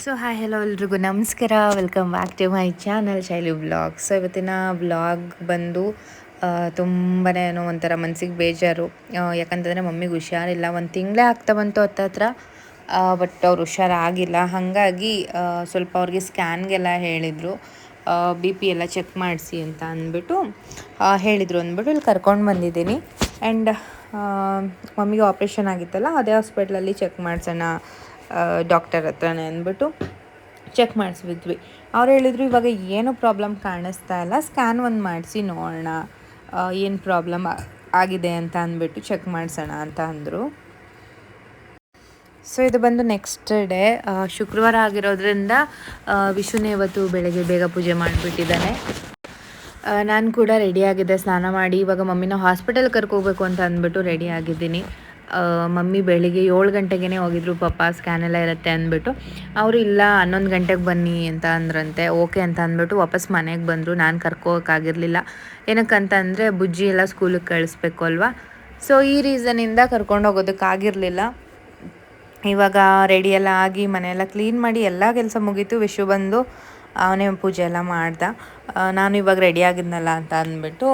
So hi hello ಎಲ್ರಿಗೂ. ನಮಸ್ಕಾರ. Welcome back to my channel Shaili blog so ಇವತ್ತಿನ blog ಬಂದು ತುಂಬಾ ಏನೋ ಒಂಥರ ಮನಸ್ಸಿಗೆ ಬೇಜಾರು. ಯಾಕಂತಂದರೆ ಮಮ್ಮಿಗೆ ಹುಷಾರಿಲ್ಲ. ಒಂದು ತಿಂಗಳೇ ಆಗ್ತಾ ಬಂತು ಹತ್ತತ್ರ ಬಟ್ ಅವ್ರು ಹುಷಾರಾಗಿಲ್ಲ. ಹಾಗಾಗಿ ಸ್ವಲ್ಪ ಅವ್ರಿಗೆ ಸ್ಕ್ಯಾನ್ಗೆಲ್ಲ ಹೇಳಿದರು. ಬಿ ಪಿ ಎಲ್ಲ ಚೆಕ್ ಮಾಡಿಸಿ ಅಂತ ಅಂದ್ಬಿಟ್ಟು ಹೇಳಿದರು ಅಂದ್ಬಿಟ್ಟು ಇಲ್ಲಿ ಕರ್ಕೊಂಡು ಬಂದಿದ್ದೀನಿ. ಆ್ಯಂಡ್ ಮಮ್ಮಿಗೆ ಆಪ್ರೇಷನ್ ಆಗಿತ್ತಲ್ಲ, ಅದೇ ಹಾಸ್ಪಿಟ್ಲಲ್ಲಿ ಚೆಕ್ ಮಾಡಿಸೋಣ ಡಾಕ್ಟರ್ ಹತ್ರನೇ ಅಂದ್ಬಿಟ್ಟು ಚೆಕ್ ಮಾಡಿಸ್ಬಿದ್ವಿ ಅವ್ರು ಹೇಳಿದ್ರು, ಇವಾಗ ಏನು ಪ್ರಾಬ್ಲಮ್ ಕಾಣಿಸ್ತಾ ಇಲ್ಲ. ಸ್ಕ್ಯಾನ್ ಒಂದು ಮಾಡಿಸಿ ನೋಡೋಣ. ಏನು ಪ್ರಾಬ್ಲಮ್ ಆಗಿದೆ ಅಂತ ಅಂದ್ಬಿಟ್ಟು ಚೆಕ್ ಮಾಡಿಸೋಣ ಅಂತ ಅಂದರು. ಸೊ ಇದು ಬಂದು ನೆಕ್ಸ್ಟ್ ಡೇ ಶುಕ್ರವಾರ ಆಗಿರೋದ್ರಿಂದ ಇವತ್ತು ಬೆಳಗ್ಗೆ ಬೇಗ ಪೂಜೆ ಮಾಡಿಬಿಟ್ಟಿದ್ದಾನೆ. ನಾನು ಕೂಡ ರೆಡಿಯಾಗಿದ್ದೆ ಸ್ನಾನ ಮಾಡಿ, ಇವಾಗ ಮಮ್ಮಿನ ಹಾಸ್ಪಿಟಲ್ ಕರ್ಕೋಬೇಕು ಅಂತ ಅಂದ್ಬಿಟ್ಟು ರೆಡಿ ಆಗಿದ್ದೀನಿ. ಮಮ್ಮಿ ಬೆಳಿಗ್ಗೆ ಏಳು ಗಂಟೆಗೇ ಹೋಗಿದ್ರು ಪಾಪ ಸ್ಕ್ಯಾನ್ ಎಲ್ಲ ಇರುತ್ತೆ ಅಂದ್ಬಿಟ್ಟು. ಅವರು, ಇಲ್ಲ, ಹನ್ನೊಂದು ಗಂಟೆಗೆ ಬನ್ನಿ ಅಂತ ಅಂದ್ರಂತೆ. ಓಕೆ ಅಂತ ಅಂದ್ಬಿಟ್ಟು ವಾಪಸ್ ಮನೆಗೆ ಬಂದರು. ನಾನು ಕರ್ಕೋಕ್ಕಾಗಿರಲಿಲ್ಲ ಏನಕ್ಕಂತ ಅಂದರೆ ಬುಜ್ಜಿ ಎಲ್ಲ ಸ್ಕೂಲಿಗೆ ಕಳಿಸ್ಬೇಕು ಅಲ್ವಾ? ಸೊ ಈ ರೀಸನಿಂದ ಕರ್ಕೊಂಡು ಹೋಗೋದಕ್ಕಾಗಿರಲಿಲ್ಲ ಇವಾಗ ರೆಡಿ ಎಲ್ಲ ಆಗಿ ಮನೆಯೆಲ್ಲ ಕ್ಲೀನ್ ಮಾಡಿ ಎಲ್ಲ ಕೆಲಸ ಮುಗೀತು. ವಿಶು ಬಂದು ಅವನೇ ಪೂಜೆ ಎಲ್ಲ ಮಾಡ್ದ. ನಾನು ಇವಾಗ ರೆಡಿ ಆಗಿದ್ನಲ್ಲ ಅಂತ ಅಂದ್ಬಿಟ್ಟು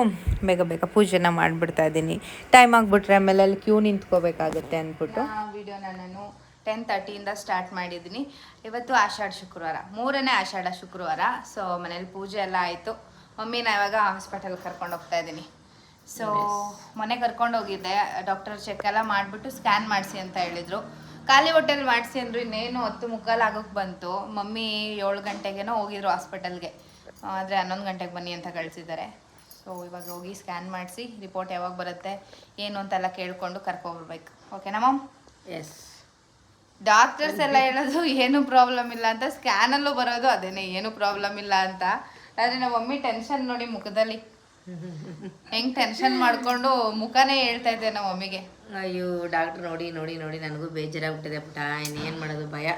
ಬೇಗ ಬೇಗ ಪೂಜೆನ ಮಾಡಿಬಿಡ್ತಾ ಇದ್ದೀನಿ. ಟೈಮ್ ಆಗಿಬಿಟ್ರೆ ಆಮೇಲೆ ಅಲ್ಲಿ ಕ್ಯೂ ನಿಂತ್ಕೋಬೇಕಾಗುತ್ತೆ ಅಂದ್ಬಿಟ್ಟು. ವಿಡಿಯೋನ ನಾನು ಟೆನ್ ತರ್ಟಿಯಿಂದ ಸ್ಟಾರ್ಟ್ ಮಾಡಿದ್ದೀನಿ. ಇವತ್ತು ಆಷಾಢ ಶುಕ್ರವಾರ ಮೂರನೇ ಆಷಾಢ ಶುಕ್ರವಾರ. ಸೊ ಮನೇಲಿ ಪೂಜೆ ಎಲ್ಲ ಆಯಿತು. ಮಮ್ಮಿನ ಇವಾಗ ಹಾಸ್ಪಿಟಲ್ ಕರ್ಕೊಂಡು ಹೋಗ್ತಾ ಇದ್ದೀನಿ. ಸೊ ಮನೆ ಕರ್ಕೊಂಡು ಹೋಗಿದ್ದೆ. ಡಾಕ್ಟರ್ ಚೆಕ್ ಎಲ್ಲ ಮಾಡಿಬಿಟ್ಟು ಸ್ಕ್ಯಾನ್ ಮಾಡಿಸಿ ಅಂತ ಹೇಳಿದ್ರು. ಖಾಲಿ ಹೋಟೆಲ್ ಮಾಡಿಸಿ ಅಂದ್ರು ಇನ್ನೇನು ಹತ್ತು ಮುಕ್ಕಾಲು ಆಗೋಕ್ಕೆ ಬಂತು. ಮಮ್ಮಿ ಏಳು ಗಂಟೆಗೇನೋ ಹೋಗಿದ್ರು ಹಾಸ್ಪಿಟಲ್ಗೆ. ಆದರೆ ಹನ್ನೊಂದು ಗಂಟೆಗೆ ಬನ್ನಿ ಅಂತ ಕಳಿಸಿದ್ದಾರೆ. ಸೊ ಇವಾಗ ಹೋಗಿ ಸ್ಕ್ಯಾನ್ ಮಾಡಿಸಿ ರಿಪೋರ್ಟ್ ಯಾವಾಗ ಬರುತ್ತೆ ಏನು ಅಂತೆಲ್ಲ ಕೇಳಿಕೊಂಡು ಕರ್ಕೊಬರ್ಬೇಕು. ಓಕೆನಾ ಮ್ಯಾಮ್ ಎಸ್ ಡಾಕ್ಟರ್ಸ್ ಎಲ್ಲ ಹೇಳೋದು ಏನು ಪ್ರಾಬ್ಲಮ್ ಇಲ್ಲ ಅಂತ ಸ್ಕ್ಯಾನಲ್ಲೂ ಬರೋದು ಅದೇನೆ ಏನು ಪ್ರಾಬ್ಲಮ್ ಇಲ್ಲ ಅಂತ. ಆದರೆ ನಮ್ಮ ಮಮ್ಮಿ ಟೆನ್ಷನ್ ನೋಡಿ ಮುಖದಲ್ಲಿ. ಹೆಂಗ್ ಟೆನ್ಷನ್ ಮಾಡ್ಕೊಂಡು ಮುಖನೇ ಹೇಳ್ತಾ ಇದ್ದೆ ನಮ್ಮ ಮಮ್ಮಿಗೆ. ಅಯ್ಯೋ ಡಾಕ್ಟರ್ ನೋಡಿ ನೋಡಿ ನೋಡಿ ನನಗೂ ಬೇಜಾರಾಗ್ಬಿಟ್ಟಿದೆ ಪುಟ. ಏನು ಮಾಡೋದು? ಭಯ.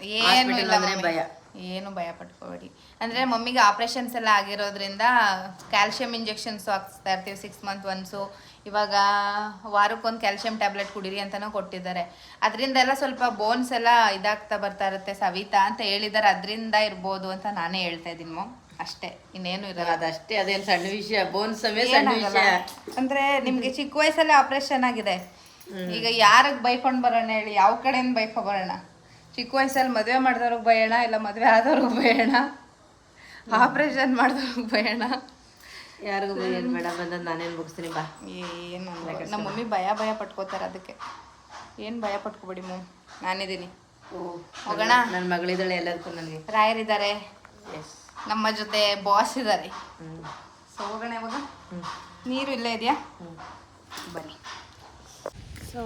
ಏನು Hospital ಇಲ್ಲ ಅಂದ್ರೆ ಭಯ. ಏನು ಭಯ ಪಟ್ಕೋಬೇಡಿ. ಅಂದ್ರೆ ಮಮ್ಮಿಗೆ ಆಪ್ರೇಷನ್ಸ್ ಎಲ್ಲ ಆಗಿರೋದ್ರಿಂದ ಕ್ಯಾಲ್ಶಿಯಂ ಇಂಜೆಕ್ಷನ್ಸ್ ಹಾಕ್ಸ್ತಾ ಇರ್ತೀವಿ ಸಿಕ್ಸ್ ಮಂತ್ ಒನ್ಸು ಇವಾಗ ವಾರಕ್ಕೊಂದು ಕ್ಯಾಲ್ಶಿಯಂ ಟ್ಯಾಬ್ಲೆಟ್ ಕುಡೀರಿ ಅಂತಲೂ ಕೊಟ್ಟಿದ್ದಾರೆ. ಅದರಿಂದ ಎಲ್ಲ ಸ್ವಲ್ಪ ಬೋನ್ಸ್ ಎಲ್ಲ ಇದಾಗ್ತಾ ಬರ್ತಾ ಇರುತ್ತೆ ಸವಿತಾ ಅಂತ ಹೇಳಿದ್ದಾರೆ. ಅದರಿಂದ ಇರ್ಬೋದು ಅಂತ ನಾನೇ ಹೇಳ್ತಾ ಇದ್ದೀನಿ ಮೊ ಅಷ್ಟೇ. ಇನ್ನೇನು ಇರಲ್ಲ. ಅದಷ್ಟೇ ಅದೇನು ಸಣ್ಣ ವಿಷಯ. ಬೋನ್ಸ್ ಸಣ್ಣ ವಿಷಯ. ಅಂದ್ರೆ ನಿಮಗೆ ಚಿಕ್ಕ ವಯಸ್ಸಲ್ಲೇ ಆಪರೇಷನ್ ಆಗಿದೆ. ಈಗ ಯಾರಿಗೆ ಬೈಕೊಂಡ್ ಬರೋಣ ಹೇಳಿ? ಯಾವ ಕಡೆಯಿಂದ ಬೈಕೊ ಬರೋಣ? ಚಿಕ್ಕ ವಯಸ್ಸಲ್ಲಿ ಮದುವೆ ಮಾಡಿದವ್ರಿಗೆ ಬಯೋಣ ಇಲ್ಲ ಮದುವೆ ಆದವ್ರಿಗೆ ಬಯೋಣ? ಆಪರೇಷನ್ ಮಾಡಿದವ್ರಿಗೆ ಬಯೋಣ? ಯಾರಿಗೂ ಏನ್ ಬೇಡ ಬಂದದ್ ನಾನೇನು ಮುಗಿಸ್ತೀನಿ ಬಾ. ಏನು. ನಮ್ಮ ಮಮ್ಮಿ ಭಯ ಭಯ ಪಟ್ಕೋತಾರೆ ಅದಕ್ಕೆ. ಏನು ಭಯ ಪಟ್ಕೋಬೇಡಿ ಮಮ್ ನಾನಿದ್ದೀನಿ. ಹೋಗೋಣ? ನನ್ನ ಮಗಳಿದ್ದಾಳೆ ಎಲ್ಲದಕ್ಕೂ ನನಗೆ. ರಾಯರಿದ್ದಾರೆ ನಮ್ಮ ಜೊತೆ ಬಾಸ್ ಇದ್ದಾರೆ ಸೊ ಹೋಗೋಣ ಇವಾಗ. ನೀರು ಇಲ್ಲೇ ಇದೆಯಾ? ಸೊ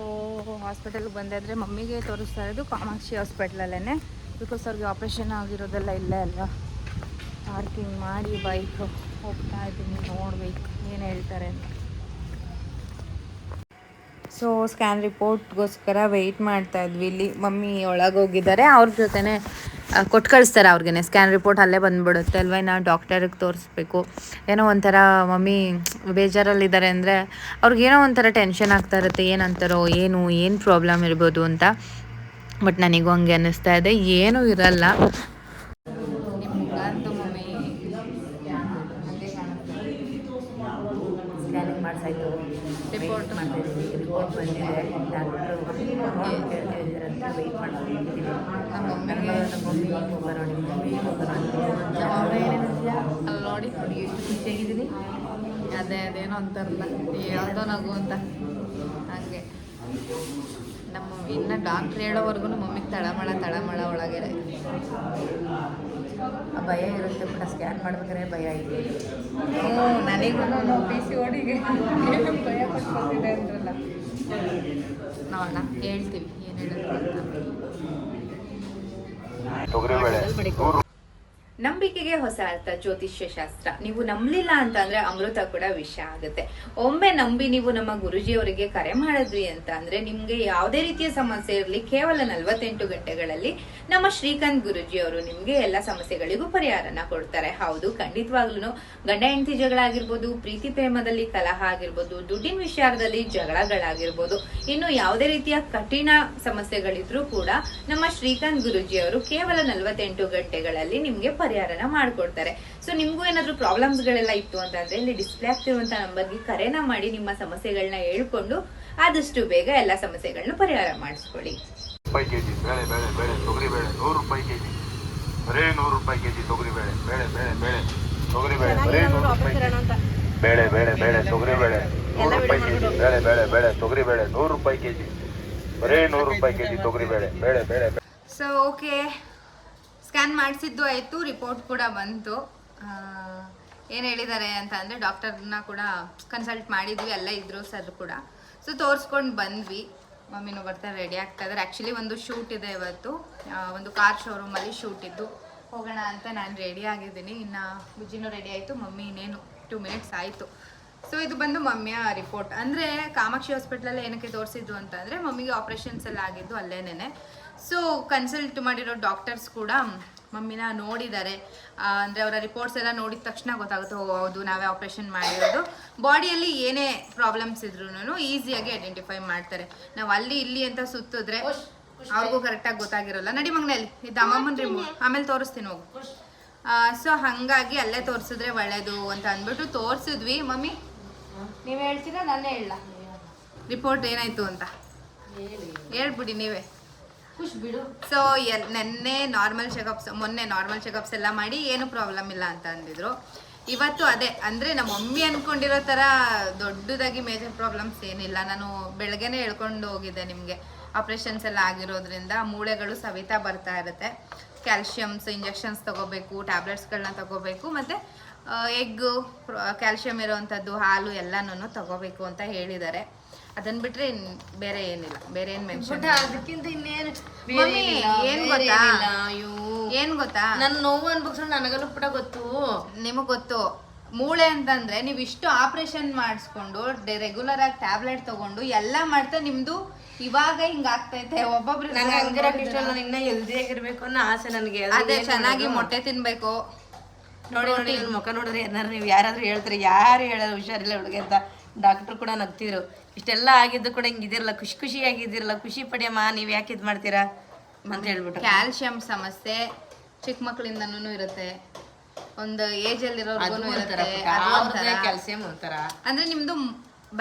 ಹಾಸ್ಪಿಟಲ್ಗೆ ಬಂದೆ ಅಂದರೆ ಮಮ್ಮಿಗೆ ತೋರಿಸ್ತಾ ಇರೋದು ಕಾಮಾಕ್ಷಿ ಹಾಸ್ಪಿಟ್ಲಲ್ಲೇ ಬಿಕಾಸ್ ಅವ್ರಿಗೆ ಆಪ್ರೇಷನ್ ಆಗಿರೋದೆಲ್ಲ ಇಲ್ಲೇ ಅಲ್ವಾ? ಪಾರ್ಕಿಂಗ್ ಮಾಡಿ ಬೈಕ್ ಹೋಗ್ತಾ ಇದ್ದೀನಿ, ನೋಡಬೇಕು, ಏನು ಹೇಳ್ತಾರೆ ಅಂತ. ಸೊ ಸ್ಕ್ಯಾನ್ ರಿಪೋರ್ಟ್ಗೋಸ್ಕರ ವೆಯ್ಟ್ ಮಾಡ್ತಾ ಇದ್ವಿ. ಇಲ್ಲಿ ಮಮ್ಮಿ ಒಳಗೆ ಹೋಗಿದ್ದಾರೆ. ಅವ್ರ ಜೊತೆನೆ ಕೊಟ್ಟು ಕಳಿಸ್ತಾರೆ ಅವ್ರಿಗೆ ಸ್ಕ್ಯಾನ್ ರಿಪೋರ್ಟ್ ಅಲ್ಲೇ ಬಂದ್ಬಿಡುತ್ತೆ ಅಲ್ವ? ನಾವು ಡಾಕ್ಟರಿಗೆ ತೋರಿಸ್ಬೇಕು. ಏನೋ ಒಂಥರ ಮಮ್ಮಿ ಬೇಜಾರಲ್ಲಿದ್ದಾರೆ ಅಂದರೆ ಅವ್ರಿಗೇನೋ ಒಂಥರ ಟೆನ್ಷನ್ ಆಗ್ತಾ ಇರುತ್ತೆ. ಏನಂತಾರೋ, ಏನು ಏನು ಪ್ರಾಬ್ಲಮ್ ಇರ್ಬೋದು ಅಂತ. ಬಟ್ ನನಗೂ ಹಂಗೆ ಅನ್ನಿಸ್ತಾ ಇದೆ. ಏನೂ ಇರಲ್ಲ. ಸ್ಕ್ಯಾನಿಂಗ್ ಮಾಡ್ಸಾಯ್ತು ರಿಪೋರ್ಟ್ ಮಾಡ್ತಾಯಿದ್ದೀವಿ ರಿಪೋರ್ಟ್ ಬಂದಿದೆ. ಡಾಕ್ಟ್ರು ಕೇಳ್ತಿದ್ದೀರಂತೆ ವೆಯ್ಟ್ ಮಾಡ್ಕೊಂಡಿದ್ದೀನಿ ನಮ್ಮ ನಮ್ಮ ಮಮ್ಮಿಗೆ ಮಮ್ಮಿ ಬರೋಣ ಮಮ್ಮಿ ಬರೋಣ ಅಲ್ಲಿ ನೋಡಿ ನೋಡಿ. ಎಷ್ಟು ಖುಷಿಯಾಗಿದ್ದೀನಿ ಅದೇ ಅದೇನೋ ಅಂತಾರಲ್ಲ. ಯಾವುದೋ ನಗು ಅಂತ. ಹಂಗೆ. ನಮ್ಮ ಇನ್ನು ಡಾಕ್ಟ್ರ್ ಹೇಳೋವರೆಗೂ ಮಮ್ಮಿಗೆ ತಳಮಳ ತಳಮಳ ಒಳಗೆ ಆ ಭಯ ಇರುತ್ತೆ ಕೂಡ ಸ್ಕ್ಯಾನ್ ಮಾಡ್ಬೇಕಾದ್ರೆ ಭಯ ಇದೆ. ಹ್ಞೂ ನನಗೂ ಪಿ ಸಿ ಓಡಿಗೆ ಭಯ ಪಟ್ಕೊತಿದೆ ಅಂದ್ರಲ್ಲ. ನೋಡೋಣ ಹೇಳ್ತೀವಿ ಏನು ಹೇಳಿದ್ರು ಅಂತ. ನಂಬಿಕೆಗೆ ಹೊಸ ಅರ್ಥ, ಜ್ಯೋತಿಷ್ಯ ಶಾಸ್ತ್ರ. ನೀವು ನಂಬಲಿಲ್ಲ ಅಂತ ಅಂದ್ರೆ ಅಮೃತ ಕೂಡ ವಿಷ ಆಗುತ್ತೆ. ಒಮ್ಮೆ ನಂಬಿ ನೀವು ನಮ್ಮ ಗುರುಜಿಯವರಿಗೆ ಕರೆ ಮಾಡಿದ್ವಿ ಅಂತ ಅಂದ್ರೆ ನಿಮ್ಗೆ ಯಾವುದೇ ರೀತಿಯ ಸಮಸ್ಯೆ ಇರಲಿ, ಕೇವಲ ನಲವತ್ತೆಂಟು ಗಂಟೆಗಳಲ್ಲಿ ನಮ್ಮ ಶ್ರೀಕಾಂತ್ ಗುರುಜಿ ಅವರು ನಿಮ್ಗೆ ಎಲ್ಲ ಸಮಸ್ಯೆಗಳಿಗೂ ಪರಿಹಾರನ ಕೊಡ್ತಾರೆ. ಹೌದು ಖಂಡಿತವಾಗ್ಲೂ ಗಂಡ ಹೆಂಡತಿ ಜಗಳ ಆಗಿರ್ಬೋದು ಪ್ರೀತಿ ಪ್ರೇಮದಲ್ಲಿ ಕಲಹ ಆಗಿರ್ಬೋದು, ದುಡ್ಡಿನ ವಿಚಾರದಲ್ಲಿ ಜಗಳಗಳಾಗಿರ್ಬೋದು, ಇನ್ನು ಯಾವುದೇ ರೀತಿಯ ಕಠಿಣ ಸಮಸ್ಯೆಗಳಿದ್ರೂ ಕೂಡ ನಮ್ಮ ಶ್ರೀಕಾಂತ್ ಗುರುಜಿ ಅವರು ಕೇವಲ ನಲವತ್ತೆಂಟು ಗಂಟೆಗಳಲ್ಲಿ ನಿಮ್ಗೆ ಪರಿಹಾರನ ಮಾಡ್ಕೊಡ್ತಾರೆ ಸೊ ನಿಮ್ಗೂ ಏನಾದ್ರು ಪ್ರಾಬ್ಲಮ್ಸ್ ಗಳೆಲ್ಲ ಇತ್ತು ಅಂತಂದ್ರೆ ಇಲ್ಲಿ ಡಿಸ್ಪ್ಲೇ ಆಗ್ತಿರುವಂತ ನಂಬರ್ಗೆ ಕರೆನ ಮಾಡಿ ನಿಮ್ಮ ಸಮಸ್ಯೆಗಳನ್ನ ಹೇಳ್ಕೊಂಡು ಆದಷ್ಟು ಬೇಗ ಎಲ್ಲ ಸಮಸ್ಯೆಗಳನ್ನ ಪರಿಹಾರ ಮಾಡಿಸ್ಕೊಳ್ಳಿ ರೂಪಾಯಿ ಕೆಜಿ ಬೇಳೆ ಬೇಳೆ ಬೇಳೆ ತೊಗರಿ ಬೇಳೆ ನೂರು ರೂಪಾಯಿ ಕೆಜಿ ಬರೇ ನೂರು ರೂಪಾಯಿ ಕೆಜಿ ತೊಗರಿ ಬೇಳೆ ಬೇಳೆ ಬೇಳೆ ಬೇಳೆ ತೊಗರಿ ಬೇಳೆ ಬರೇ ನೂರು ರೂಪಾಯಿ ಬೇಳೆ ಬೇಳೆ ಬೇಳೆ ತೊಗರಿ ಬೇಳೆ ನೂರು ರೂಪಾಯಿ ಕೆಜಿ ಬೇಳೆ ಬೇಳೆ ಬೇಳೆ ತೊಗರಿ ಬೇಳೆ ನೂರು ರೂಪಾಯಿ ಕೆಜಿ ಬರೇ ನೂರು ರೂಪಾಯಿ ಕೆಜಿ ತೊಗರಿ ಬೇಳೆ ಬೇಳೆ ಬೇಳೆ ಸೊ ಓಕೆ ಸ್ಕ್ಯಾನ್ ಮಾಡಿಸಿದ್ದು ಆಯಿತು, ರಿಪೋರ್ಟ್ ಕೂಡ ಬಂತು. ಏನು ಹೇಳಿದ್ದಾರೆ ಅಂತ ಅಂದರೆ ಡಾಕ್ಟರ್ನ ಕೂಡ ಕನ್ಸಲ್ಟ್ ಮಾಡಿದ್ವಿ ಎಲ್ಲ ಇದ್ರು ಸರ್ ಕೂಡ. ಸೊ, ತೋರಿಸ್ಕೊಂಡು ಬಂದ್ವಿ. ಮಮ್ಮಿನೂ ಬರ್ತಾರೆ ರೆಡಿ ಆಗ್ತಾ ಇದ್ದಾರೆ ಆ್ಯಕ್ಚುಲಿ ಒಂದು ಶೂಟ್ ಇದೆ ಇವತ್ತು. ಒಂದು ಕಾರ್ ಶೋರೂಮಲ್ಲಿ ಶೂಟ್ ಇದ್ದು. ಹೋಗೋಣ ಅಂತ ನಾನು ರೆಡಿ ಆಗಿದ್ದೀನಿ. ಇನ್ನು ಬುಜ್ಜಿನೂ ರೆಡಿ ಆಯಿತು. ಮಮ್ಮಿ ಇನ್ನೇನು ಟೂ ಮಿನಿಟ್ಸ್ ಆಯಿತು. ಸೊ ಇದು ಬಂದು ಮಮ್ಮಿಯ ರಿಪೋರ್ಟ್ ಅಂದರೆ ಕಾಮಾಕ್ಷಿ ಹಾಸ್ಪಿಟ್ಲಲ್ಲಿ ಏನಕ್ಕೆ ತೋರಿಸಿದ್ದು ಅಂತ ಅಂದರೆ ಮಮ್ಮಿಗೆ ಆಪ್ರೇಷನ್ಸ್ ಎಲ್ಲ ಆಗಿದ್ದು ಅಲ್ಲೇನೇ ಸೊ ಕನ್ಸಲ್ಟ್ ಮಾಡಿರೋ ಡಾಕ್ಟರ್ಸ್ ಕೂಡ ಮಮ್ಮಿನ ನೋಡಿದ್ದಾರೆ. ಅಂದರೆ ಅಂದ್ರೆ ಅವರ ರಿಪೋರ್ಟ್ಸ್ ಎಲ್ಲ ನೋಡಿದ ತಕ್ಷಣ ಗೊತ್ತಾಗುತ್ತೆ ಓ, ಹೌದು ನಾವೇ ಆಪ್ರೇಷನ್ ಮಾಡಿರೋದು. ಬಾಡಿಯಲ್ಲಿ ಏನೇ ಪ್ರಾಬ್ಲಮ್ಸ್ ಇದ್ರೂ ಈಸಿಯಾಗಿ ಐಡೆಂಟಿಫೈ ಮಾಡ್ತಾರೆ. ನಾವು ಅಲ್ಲಿ ಇಲ್ಲಿ ಅಂತ ಸುತ್ತಿದ್ರೆ ಅವ್ರಿಗೂ ಕರೆಕ್ಟಾಗಿ ಗೊತ್ತಾಗಿರಲ್ಲ. ನಡಿ ಮಗನಲ್ಲಿ ಇದು ಅಮ್ಮಮ್ಮನ ರಿಮೂವ್ ಆಮೇಲೆ ತೋರಿಸ್ತೀನಿ ಹೋಗು. ಸೊ ಹಾಗಾಗಿ ಅಲ್ಲೇ ತೋರಿಸಿದ್ರೆ ಒಳ್ಳೇದು ಅಂತ ಅಂದ್ಬಿಟ್ಟು ತೋರಿಸಿದ್ವಿ. ಮಮ್ಮಿ ನೀವು ಹೇಳ್ತೀರಾ? ನಾನೇ ಹೇಳ. ರಿಪೋರ್ಟ್ ಏನಾಯ್ತು ಅಂತ? ಹೇಳ್ಬಿಡಿ ನೀವೇ. ಖುಷ್ ಬಿಡು. ಸೊ ಎಲ್ ನೆನ್ನೆ ನಾರ್ಮಲ್ ಚೆಕಪ್ಸ್ ಮೊನ್ನೆ ನಾರ್ಮಲ್ ಚೆಕಪ್ಸ್ ಎಲ್ಲ ಮಾಡಿ ಏನು ಪ್ರಾಬ್ಲಮ್ ಇಲ್ಲ ಅಂತ ಅಂದಿದ್ರು. ಇವತ್ತು ಅದೇ ಅಂದರೆ ನಮ್ಮ ಮಮ್ಮಿ ಅನ್ಕೊಂಡಿರೋ ಥರ ದೊಡ್ಡದಾಗಿ ಮೇಜರ್ ಪ್ರಾಬ್ಲಮ್ಸ್ ಏನಿಲ್ಲ. ನಾನು ಬೆಳಗ್ಗೆನೇ ಹೇಳ್ಕೊಂಡು ಹೋಗಿದ್ದೆ ನಿಮಗೆ. ಆಪ್ರೇಷನ್ಸ್ ಎಲ್ಲ ಆಗಿರೋದ್ರಿಂದ ಮೂಳೆಗಳು ಸವಿತಾ ಬರ್ತಾ ಇರುತ್ತೆ. ಕ್ಯಾಲ್ಶಿಯಮ್ಸ್ ಇಂಜೆಕ್ಷನ್ಸ್ ತಗೋಬೇಕು ಟ್ಯಾಬ್ಲೆಟ್ಸ್ಗಳನ್ನ ತಗೋಬೇಕು ಮತ್ತು ಎಗ್ಗು ಕ್ಯಾಲ್ಶಿಯಂ ಇರೋವಂಥದ್ದು ಹಾಲು ಎಲ್ಲನೂ ತಗೋಬೇಕು ಅಂತ ಹೇಳಿದ್ದಾರೆ. ಅದನ್ನ ಬಿಟ್ರೆ ಬೇರೆ ಏನಿಲ್ಲ. ಬೇರೆ ಏನು ಮೆನ್ಷನ್ ಅದಕ್ಕಿಂತ ಇನ್ನೇನು ಏನ್ ಗೊತ್ತಾ? ಅಯ್ಯೋ. ಏನ್ ಗೊತ್ತಾ? ನನ್ನ ನೋವು ಅನ್ಬೇಕು ನನಗಲ್ಲೂ ಪುಟ ಗೊತ್ತು. ನಿಮಗ್ ಗೊತ್ತು. ಮೂಳೆ ಅಂತಂದ್ರೆ ನೀವು ಇಷ್ಟು ಆಪರೇಷನ್ ಮಾಡಿಸ್ಕೊಂಡು ರೆಗ್ಯುಲರ್ ಆಗಿ ಟ್ಯಾಬ್ಲೆಟ್ ತಗೊಂಡು ಎಲ್ಲ ಮಾಡ್ತಾ ನಿಮ್ದು ಇವಾಗ ಹಿಂಗ ಆಗ್ತೈತೆ ಒಬ್ಬೊಬ್ರು ಇನ್ನ ಹೆಲ್ದಿ ಆಗಿರ್ಬೇಕು ಅನ್ನೋ ಆಸೆ ನನಗೆ. ಅದೇ ಚೆನ್ನಾಗಿ ಮೊಟ್ಟೆ ತಿನ್ಬೇಕು. ನೋಡಿ ನೋಡಿ ಇವ್ರ ಮುಖ ನೋಡಿದ್ರೆ ಏನಾರು ನೀವು ಯಾರಾದ್ರೂ ಹೇಳ್ತಾರೆ? ಯಾರು ಹೇಳೋದು ಹುಷಾರಿಲ್ಲ ಹುಡುಗಿ ಅಂತ ಡಾಕ್ಟ್ರು ಕೂಡ ನಗ್ತಿದ್ರು. ಇಷ್ಟೆಲ್ಲ ಆಗಿದ್ದು ಕೂಡ ಹಿಂಗಿದಿರಲ್ಲ ಖುಷಿ ಖುಷಿ ಖುಷಿಯಾಗಿದ್ದಿರಲ್ಲ ಖುಷಿ ಪಡಿಯಮ್ಮ ನೀವು ಯಾಕೆ ಇದು ಮಾಡ್ತೀರಾ ಅಂತ ಹೇಳ್ಬಿಟ್ಟು. ಕ್ಯಾಲ್ಸಿಯಂ ಸಮಸ್ಯೆ ಚಿಕ್ಕ ಮಕ್ಕಳಿಂದನೂ ಇರುತ್ತೆ. ಒಂದು ಏಜ್ ಅಲ್ಲಿರೋರ್ಗು. ಕ್ಯಾಲ್ಸಿಯಂ ಒಂಥರ ಅಂದ್ರೆ ನಿಮ್ದು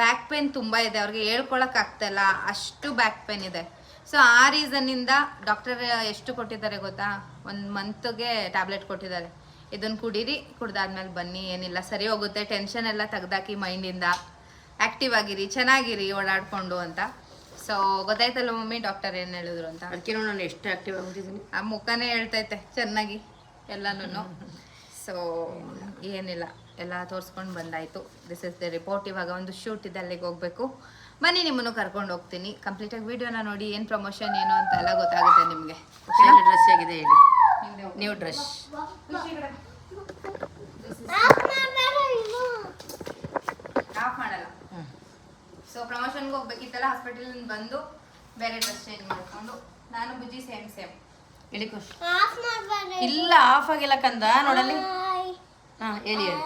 ಬ್ಯಾಕ್ ಪೇನ್ ತುಂಬಾ ಇದೆ ಅವ್ರಿಗೆ ಹೇಳ್ಕೊಳಕ್ ಆಗ್ತಾ ಅಷ್ಟು ಬ್ಯಾಕ್ ಪೇನ್ ಇದೆ. ಸೊ ಆ ರೀಸನ್ ಇಂದ ಡಾಕ್ಟರ್ ಎಷ್ಟು ಕೊಟ್ಟಿದ್ದಾರೆ ಗೊತ್ತಾ? ಒಂದ್ ಮಂತ್ಗೆ ಟ್ಯಾಬ್ಲೆಟ್ ಕೊಟ್ಟಿದ್ದಾರೆ. ಇದನ್ನ ಕುಡೀರಿ ಕುಡ್ದಾದ್ಮೇಲೆ ಬನ್ನಿ ಏನಿಲ್ಲ ಸರಿ ಹೋಗುತ್ತೆ. ಟೆನ್ಷನ್ ಎಲ್ಲ ತೆಗ್ದಾಕಿ ಮೈಂಡಿಂದ ಆಕ್ಟಿವ್ ಆಗಿರಿ ಚೆನ್ನಾಗಿರಿ ಓಡಾಡ್ಕೊಂಡು ಅಂತ. ಸೊ ಗೊತ್ತಾಯ್ತಲ್ಲ ಮಮ್ಮಿ ಡಾಕ್ಟರ್ ಏನು ಹೇಳಿದ್ರು ಅಂತ? ಅದಕ್ಕೆ ನಾನು ಎಷ್ಟು ಆ್ಯಕ್ಟಿವ್ ಆಗ್ಬಿಟ್ಟಿದ್ದೀನಿ. ಆ ಮುಖನೇ ಹೇಳ್ತೈತೆ ಚೆನ್ನಾಗಿ ಎಲ್ಲನೂ ಸೊ ಏನಿಲ್ಲ ಎಲ್ಲ ತೋರಿಸ್ಕೊಂಡು ಬಂದಾಯಿತು. ದಿಸ್ ಇಸ್ ದ ರಿಪೋರ್ಟ್ ಇವಾಗ ಒಂದು ಶೂಟ್ ಇದೆ ಅಲ್ಲಿಗೆ ಹೋಗ್ಬೇಕು. ಬನ್ನಿ ನಿಮ್ಮನ್ನು ಕರ್ಕೊಂಡು ಹೋಗ್ತೀನಿ. ಕಂಪ್ಲೀಟಾಗಿ ವಿಡಿಯೋನ ನೋಡಿ ಏನು ಪ್ರಮೋಷನ್ ಏನು ಅಂತ ಎಲ್ಲ ಗೊತ್ತಾಗುತ್ತೆ ನಿಮಗೆ. ಡ್ರೆಸ್ ಆಗಿದೆ ಹೇಳಿ. ನ್ಯೂ ಡ್ರೆಸ್ ಆಫ್ ಮಾಡಲ್ಲ ಸೊ ಪ್ರಮೋಷನ್ಗೆ ಹೋಗ್ಬೇಕಿತ್ತಲ್ಲ ಹಾಸ್ಪಿಟಲ್ ಬಂದು ಬೇರೆ ಡ್ರೆಸ್ ಚೇಂಜ್ ಮಾಡ್ಕೊಂಡು ನಾನು ಬುಜ್ಜಿ ಸೇಮ್ ಸೇಮ್ ಹೇಳಿ ಖುಷ್? ಇಲ್ಲ ಆಫ್ ಆಗಿಲ್ಲ ಕಂದ ನೋಡಲ್ಲಿ. ಹಾ ಹೇಳಿ ಹೇಳಿ.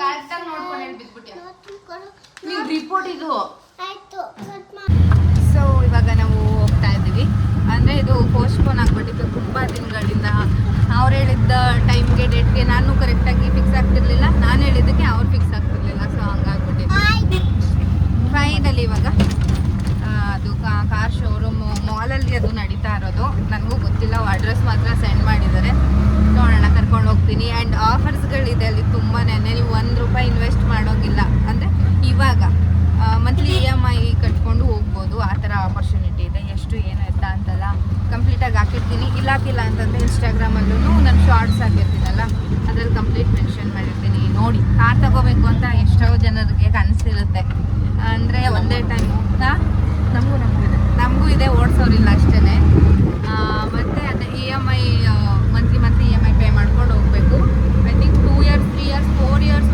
ಕರೆಕ್ಟಾಗಿ ನೋಡ್ಕೊಂಡು ಹೇಳಿ ಬಿದ್ಬಿಟ್ಯಾ? ನೀವು ರಿಪೋರ್ಟ್ ಇದು. ಸೊ ಇವಾಗ ಅಂದರೆ ಇದು ಪೋಸ್ಟ್ಪೋನ್ ಆಗಿಬಿಟ್ಟಿತ್ತು. ತುಂಬ ದಿನಗಳಿಂದ ಅವ್ರು ಹೇಳಿದ್ದ ಟೈಮ್ಗೆ ಡೇಟ್ಗೆ ನಾನು ಕರೆಕ್ಟಾಗಿ ಫಿಕ್ಸ್ ಆಗ್ತಿರ್ಲಿಲ್ಲ. ನಾನು ಹೇಳಿದ್ದಕ್ಕೆ ಅವ್ರು ಫಿಕ್ಸ್ ಆಗ್ತಿರ್ಲಿಲ್ಲ. ಸೊ ಹಂಗಾಗ್ಬಿಟ್ಟಿತ್ತು. ಫೈನಲಿ ಇವಾಗ ಅದು ಕಾರ್ ಶೋರೂಮ್ ಮಾಲಲ್ಲಿ ಅದು ನಡೀತಾ ಇರೋದು. ನನಗೂ ಗೊತ್ತಿಲ್ಲ. ಅಡ್ರೆಸ್ ಮಾತ್ರ ಸೆಂಡ್ ಮಾಡಿದ್ದಾರೆ. ನೋಡೋಣ, ಕರ್ಕೊಂಡು ಹೋಗ್ತೀನಿ. ಆ್ಯಂಡ್ ಆಫರ್ಸ್ಗಳಿದೆ ಅಲ್ಲಿ ತುಂಬಾ ನೀವು ಒಂದು ರೂಪಾಯಿ ಇನ್ವೆಸ್ಟ್ ಮಾಡೋಂಗಿಲ್ಲ. ಅಂದರೆ ಇವಾಗ ಮಂತ್ಲಿ ಇ ಎಂ ಐ ಕಟ್ಕೊಂಡು ಹೋಗ್ಬೋದು. ಆ ಥರ ಆಪರ್ಚುನಿಟಿ ಇದೆ. ಎಷ್ಟು, ಏನು, ಎತ್ತ ಅಂತಲ್ಲ. ನೀಟಾಗಿ ಹಾಕಿರ್ತೀನಿ. ಇಲ್ಲ ಹಾಕಿಲ್ಲ ಅಂತಂದರೆ ಇನ್ಸ್ಟಾಗ್ರಾಮಲ್ಲೂ ನಾನು ಶಾರ್ಟ್ಸ್ ಹಾಕಿರ್ತೀನಲ್ಲ, ಅದ್ರಲ್ಲಿ ಕಂಪ್ಲೀಟ್ ಮೆನ್ಷನ್ ಮಾಡಿರ್ತೀನಿ. ನೋಡಿ, ಕಾರ್ ತಗೋಬೇಕು ಅಂತ ಎಷ್ಟೋ ಜನರಿಗೆ ಕನಸಿರುತ್ತೆ. ಅಂದರೆ ಒಂದೇ ಟೈಮ್ ನಮಗೂ ನಮಗೂ ಇದೆ. ನಮಗೂ ಇದೆ, ಓಡಿಸೋರಿಲ್ಲ ಅಷ್ಟೇ ಮತ್ತು ಅದೇ E M I monthly monthly E M I pay ಮಾಡ್ಕೊಂಡು ಹೋಗಬೇಕು. I think two years three years four years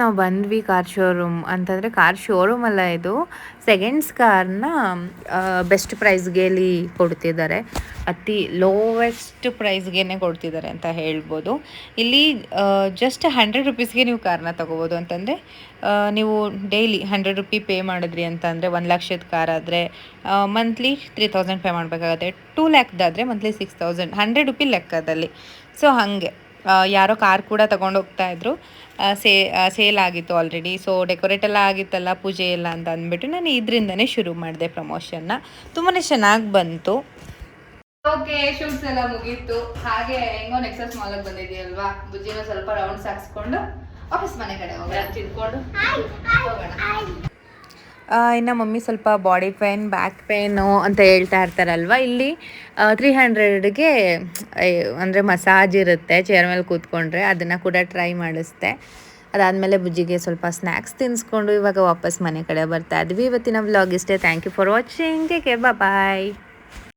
ನಾವು ಬಂದ್ವಿ ಕಾರ್ ಶೋರೂಮ್ ಅಂತಂದರೆ ಕಾರ್ ಶೋರೂಮ್ ಅಲ್ಲ ಇದು. ಸೆಕೆಂಡ್ಸ್ ಕಾರ್ನ ಬೆಸ್ಟ್ ಪ್ರೈಸ್ಗೆ ಇಲ್ಲಿ ಕೊಡ್ತಿದ್ದಾರೆ. ಅತಿ ಲೋವೆಸ್ಟ್ ಪ್ರೈಸ್ಗೆ ಕೊಡ್ತಿದ್ದಾರೆ ಅಂತ ಹೇಳ್ಬೋದು. ಇಲ್ಲಿ ಜಸ್ಟ್ ಹಂಡ್ರೆಡ್ ರುಪೀಸ್ಗೆ ನೀವು ಕಾರ್ನ ತೊಗೋಬೋದು ಅಂತಂದರೆ ನೀವು ಡೈಲಿ ಹಂಡ್ರೆಡ್ ರುಪಿ ಪೇ ಮಾಡಿದ್ರಿ ಅಂತಂದರೆ ಒಂದು ಲಕ್ಷದ ಕಾರ್ ಆದರೆ ಮಂತ್ಲಿ ತ್ರೀ ತೌಸಂಡ್ ಪೇ ಮಾಡಬೇಕಾಗತ್ತೆ. Two ಲ್ಯಾಕ್ದಾದರೆ monthly six thousand hundred rupee ಲೆಕ್ಕದಲ್ಲಿ. ಸೊ ಹಾಗೆ. ಯಾರೋ ಕಾರ್ ಕೂಡ ತಗೊಂಡು ಹೋಗ್ತಾ ಇದ್ರು. ಸೇ ಸೇಲ್ ಆಗಿತ್ತು ಆಲ್ರೆಡಿ ಸೊ ಡೆಕೋರೇಟ್ ಎಲ್ಲ ಆಗಿತ್ತಲ್ಲ ಪೂಜೆ ಎಲ್ಲ ಅಂತ ಅಂದ್ಬಿಟ್ಟು ನಾನು ಇದರಿಂದನೇ ಶುರು ಮಾಡಿದೆ ಪ್ರಮೋಷನ್ನ ತುಂಬಾ ಚೆನ್ನಾಗಿ ಬಂತು. ಓಕೆ ಶೂಟ್ಸ್ ಎಲ್ಲ ಮುಗೀತು. ಹಾಗೆ ಹೆಂಗೋ ನೆಕ್ಸಸ್ ಮಾಲ್ಗೆ ಬಂದಿದೆಯಲ್ವಾ ಬುಜ್ಜಿನ ಸ್ವಲ್ಪ ರೌಂಡ್ಸ್ ಹಾಕ್ಸ್ಕೊಂಡು ಆಫೀಸ್ ಮನೆ ಕಡೆ ಹೋಗೋಣ. ತಿನ್ಕೊಂಡು ಹೋಗೋಣ. ಇನ್ನು ಮಮ್ಮಿ ಸ್ವಲ್ಪ ಬಾಡಿ ಪೇನ್ ಬ್ಯಾಕ್ ಪೇನು ಅಂತ ಹೇಳ್ತಾ ಇರ್ತಾರಲ್ವ, ಇಲ್ಲಿ ತ್ರೀ ಹಂಡ್ರೆಡ್ಗೆ ಅಂದರೆ ಮಸಾಜ್ ಇರುತ್ತೆ ಚೇರ್ ಮೇಲೆ ಕೂತ್ಕೊಂಡ್ರೆ, ಅದನ್ನು ಕೂಡ ಟ್ರೈ ಮಾಡಿಸ್ದೆ. ಅದಾದಮೇಲೆ ಬುಜ್ಜಿಗೆ ಸ್ವಲ್ಪ ಸ್ನ್ಯಾಕ್ಸ್ ತಿನ್ನಿಸ್ಕೊಂಡು ಇವಾಗ ವಾಪಸ್ ಮನೆ ಕಡೆ ಬರ್ತಾ ಇದ್ವಿ. ಇವತ್ತಿನ ವ್ಲಾಗ್ ಇಷ್ಟೇ. Thank you for watching care bye